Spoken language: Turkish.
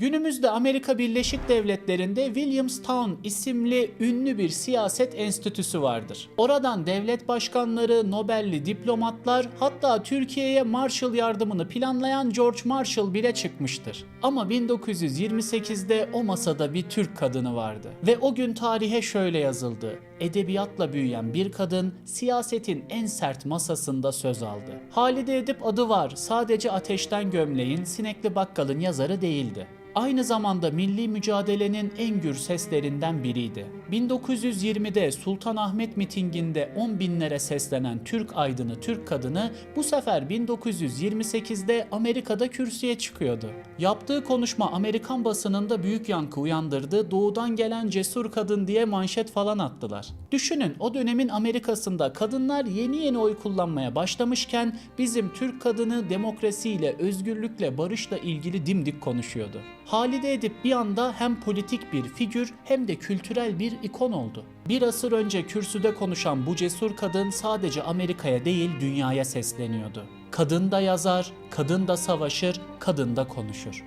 Günümüzde Amerika Birleşik Devletleri'nde Williamstown isimli ünlü bir siyaset enstitüsü vardır. Oradan devlet başkanları, Nobel'li diplomatlar hatta Türkiye'ye Marshall yardımını planlayan George Marshall bile çıkmıştır. Ama 1928'de o masada bir Türk kadını vardı. Ve o gün tarihe şöyle yazıldı. Edebiyatla büyüyen bir kadın siyasetin en sert masasında söz aldı. Halide Edip adı var. Sadece Ateşten Gömleğin Sinekli Bakkal'ın yazarı değildi. Aynı zamanda milli mücadelenin en gür seslerinden biriydi. 1920'de Sultanahmet mitinginde 10 binlere seslenen Türk aydını Türk kadını bu sefer 1928'de Amerika'da kürsüye çıkıyordu. Yaptığı konuşma Amerikan basınında büyük yankı uyandırdı. Doğudan gelen cesur kadın diye manşet falan attılar. Düşünün o dönemin Amerika'sında kadınlar yeni yeni oy kullanmaya başlamışken bizim Türk kadını demokrasiyle, özgürlükle, barışla ilgili dimdik konuşuyordu. Halide Edip bir anda hem politik bir figür hem de kültürel bir ikon oldu. Bir asır önce kürsüde konuşan bu cesur kadın sadece Amerika'ya değil dünyaya sesleniyordu. Kadın da yazar, kadın da savaşır, kadın da konuşur.